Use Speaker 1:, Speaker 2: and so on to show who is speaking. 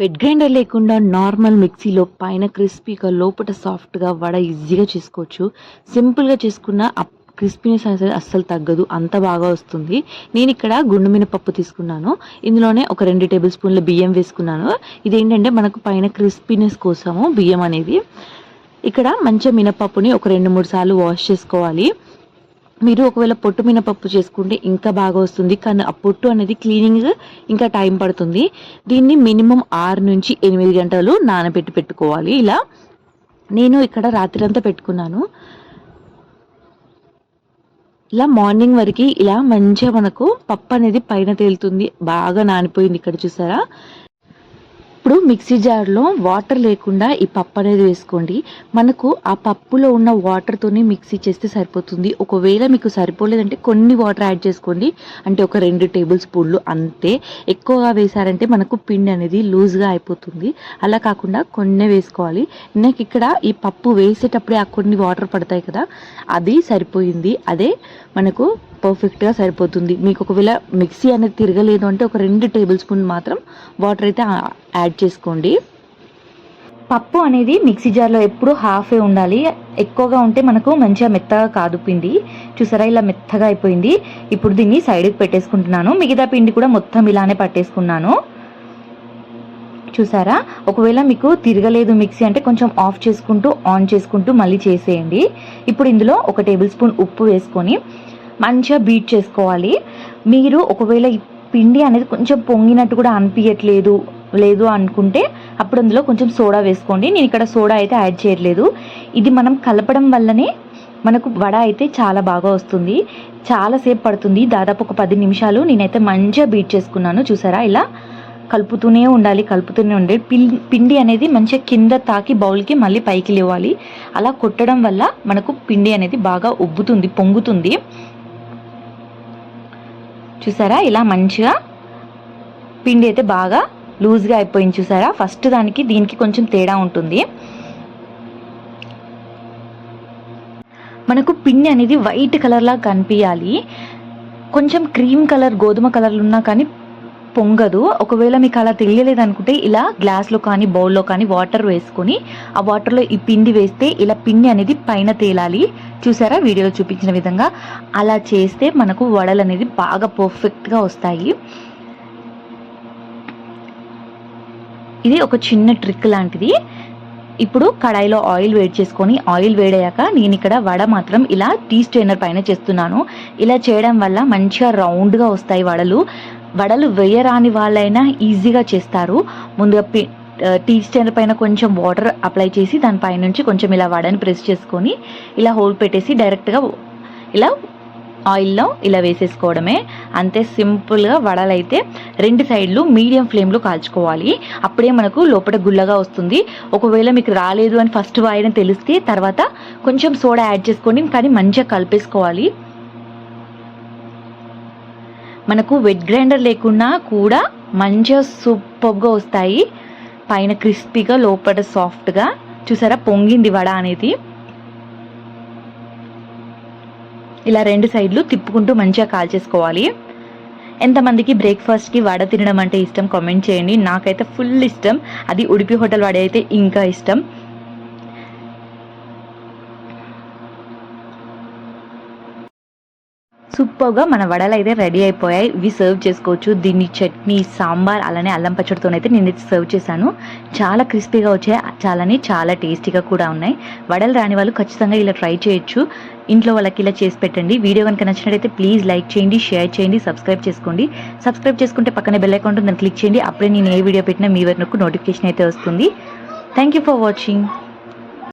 Speaker 1: Wet grinder లేకుండా normal మిక్సీలో పైన క్రిస్పీగా లోపల సాఫ్ట్గా వడ ఈజీగా చేసుకోవచ్చు. సింపుల్గా చేసుకున్న క్రిస్పీనెస్ అనేది అస్సలు తగ్గదు. అంత బాగా వస్తుంది. నేను ఇక్కడ గుండు మినపప్పు తీసుకున్నాను. ఇందులోనే ఒక రెండు టేబుల్ స్పూన్ల బియ్యం వేసుకున్నాను. ఇదేంటంటే మనకు పైన క్రిస్పీనెస్ కోసము బియ్యం అనేది. ఇక్కడ మంచిగా మినపప్పుని ఒక రెండు మూడు సార్లు వాష్ చేసుకోవాలి. మీరు ఒకవేళ పొట్టు మినపప్పు చేసుకుంటే ఇంకా బాగా వస్తుంది. కానీ ఆ పొట్టు అనేది క్లీనింగ్ ఇంకా టైం పడుతుంది. దీన్ని మినిమం ఆరు నుంచి ఎనిమిది గంటలు నానబెట్టి పెట్టుకోవాలి. ఇలా నేను ఇక్కడ రాత్రి అంతా పెట్టుకున్నాను. ఇలా మార్నింగ్ వరకు ఇలా మంచిగా మనకు పప్పు అనేది పైన తేలుతుంది. బాగా నానిపోయింది ఇక్కడ చూసారా? ఇప్పుడు మిక్సీ జార్లో వాటర్ లేకుండా ఈ పప్పు అనేది వేసుకోండి. మనకు ఆ పప్పులో ఉన్న వాటర్తోనే మిక్సీ చేస్తే సరిపోతుంది. ఒకవేళ మీకు సరిపోలేదంటే కొన్ని వాటర్ యాడ్ చేసుకోండి. అంటే ఒక రెండు టేబుల్ స్పూన్లు అంతే. ఎక్కువగా వేసారంటే మనకు పిండి అనేది లూజ్గా అయిపోతుంది. అలా కాకుండా కొన్ని వేసుకోవాలి. నాకు ఇక్కడ ఈ పప్పు వేసేటప్పుడే ఆ కొన్ని వాటర్ పడతాయి కదా. అది సరిపోయింది. అదే మనకు పర్ఫెక్ట్గా సరిపోతుంది. మీకు ఒకవేళ మిక్సీ అనేది తిరగలేదు అంటే ఒక రెండు టేబుల్ స్పూన్ మాత్రం వాటర్ అయితే యాడ్ చేసుకోండి.
Speaker 2: పప్పు అనేది మిక్సీ జార్లో ఎప్పుడు హాఫే ఉండాలి. ఎక్కువగా ఉంటే మనకు మంచిగా మెత్తగా కాదు పిండి. చూసారా ఇలా మెత్తగా అయిపోయింది. ఇప్పుడు దీన్ని సైడ్కి పెట్టేసుకుంటున్నాను. మిగతా పిండి కూడా మొత్తం ఇలానే పట్టేసుకున్నాను. చూసారా ఒకవేళ మీకు తిరగలేదు మిక్సీ అంటే కొంచెం ఆఫ్ చేసుకుంటూ ఆన్ చేసుకుంటూ మళ్ళీ చేసేయండి. ఇప్పుడు ఇందులో ఒక టేబుల్ స్పూన్ ఉప్పు వేసుకొని మంచిగా బీట్ చేసుకోవాలి. మీరు ఒకవేళ పిండి అనేది కొంచెం పొంగినట్టు కూడా అనిపించట్లేదు లేదు అనుకుంటే అప్పుడు అందులో కొంచెం సోడా వేసుకోండి. నేను ఇక్కడ సోడా అయితే యాడ్ చేయట్లేదు. ఇది మనం కలపడం వల్లనే మనకు వడ అయితే చాలా బాగా వస్తుంది. చాలాసేపు పడుతుంది. దాదాపు ఒక పది నిమిషాలు నేనైతే మంచిగా బీట్ చేసుకున్నాను. చూసారా? ఇలా కలుపుతూనే ఉండాలి కలుపుతూనే ఉండాలి పిండి అనేది మంచిగా కింద తాకి బౌల్కి మళ్ళీ పైకి లేవాలి. అలా కొట్టడం వల్ల మనకు పిండి అనేది బాగా ఉబ్బుతుంది పొంగుతుంది. చూసారా? ఇలా మంచిగా పిండి అయితే బాగా లూజ్గా అయిపోయింది చూసారా? ఫస్ట్ దానికి దీనికి కొంచెం తేడా ఉంటుంది. మనకు పిండి అనేది వైట్ కలర్లా కనిపించాలి కొంచెం క్రీమ్ కలర్ గోధుమ కలర్లు ఉన్నా కానీ పొంగదు. ఒకవేళ మీకు అలా తెలియలేదు అనుకుంటే ఇలా గ్లాస్లో కానీ బౌల్లో కానీ వాటర్ వేసుకొని ఆ వాటర్లో ఈ పిండి వేస్తే ఇలా పిండి అనేది పైన తేలాలి. చూసారా? వీడియోలో చూపించిన విధంగా. అలా చేస్తే మనకు వడలు అనేది బాగా పర్ఫెక్ట్గా వస్తాయి. ఇది ఒక చిన్న ట్రిక్ లాంటిది. ఇప్పుడు కడాయిలో ఆయిల్ వేడి చేసుకొని ఆయిల్ వేడయ్యాక నేను ఇక్కడ వడ మాత్రం ఇలా టీ స్ట్రైనర్ పైన చేస్తున్నాను. ఇలా చేయడం వల్ల మంచిగా రౌండ్గా వస్తాయి వడలు. వడలు వేయరాని వాళ్ళైనా ఈజీగా చేస్తారు. ముందుగా పి టీ స్టాండ్ పైన కొంచెం వాటర్ అప్లై చేసి దానిపై నుంచి కొంచెం ఇలా వడని ప్రెస్ చేసుకొని ఇలా హోల్ పెట్టేసి డైరెక్ట్గా ఇలా ఆయిల్లో ఇలా వేసేసుకోవడమే. అంతే సింపుల్గా వడలైతే రెండు సైడ్లు మీడియం ఫ్లేమ్లో కాల్చుకోవాలి. అప్పుడే మనకు లోపల గుల్లగా వస్తుంది. ఒకవేళ మీకు రాలేదు అని ఫస్ట్ వాయని తెలిస్తే తర్వాత కొంచెం సోడా యాడ్ చేసుకోండి. కానీ మంచిగా కలిపేసుకోవాలి. మనకు వెట్ గ్రైండర్ లేకున్నా కూడా మంచిగా సూపర్గా వస్తాయి. పైన క్రిస్పీగా లోపల సాఫ్ట్గా చూసారా? పొంగింది వడ అనేది. ఇలా రెండు సైడ్లు తిప్పుకుంటూ మంచిగా కాల్చేసుకోవాలి. ఎంతమందికి బ్రేక్ఫాస్ట్కి వడ తినడం అంటే ఇష్టం? కామెంట్ చేయండి. నాకైతే ఫుల్ ఇష్టం. అది ఉడిపి హోటల్ వడ అయితే ఇంకా ఇష్టం. సూపర్గా మన వడలు అయితే రెడీ అయిపోయాయి. ఇవి సర్వ్ చేసుకోవచ్చు. దీన్ని చట్నీ సాంబార్ అలానే అల్లం పచ్చడితోనైతే అయితే నేను సర్వ్ చేశాను. చాలా క్రిస్పీగా వచ్చాయి. చాలానే చాలా టేస్టీగా కూడా ఉన్నాయి. వడలు రాని వాళ్ళు ఖచ్చితంగా ఇలా ట్రై చేయొచ్చు. ఇంట్లో వాళ్ళకి ఇలా చేసి పెట్టండి. వీడియో కనుక నచ్చినట్టయితే ప్లీజ్ లైక్ చేయండి షేర్ చేయండి సబ్స్క్రైబ్ చేసుకోండి. సబ్స్క్రైబ్ చేసుకుంటే పక్కనే బెల్ అకౌంట్ దాన్ని క్లిక్ చేయండి. అప్పుడే నేను ఏ వీడియో పెట్టినా మీ వరకు నోటిఫికేషన్ అయితే వస్తుంది. Thank you for watching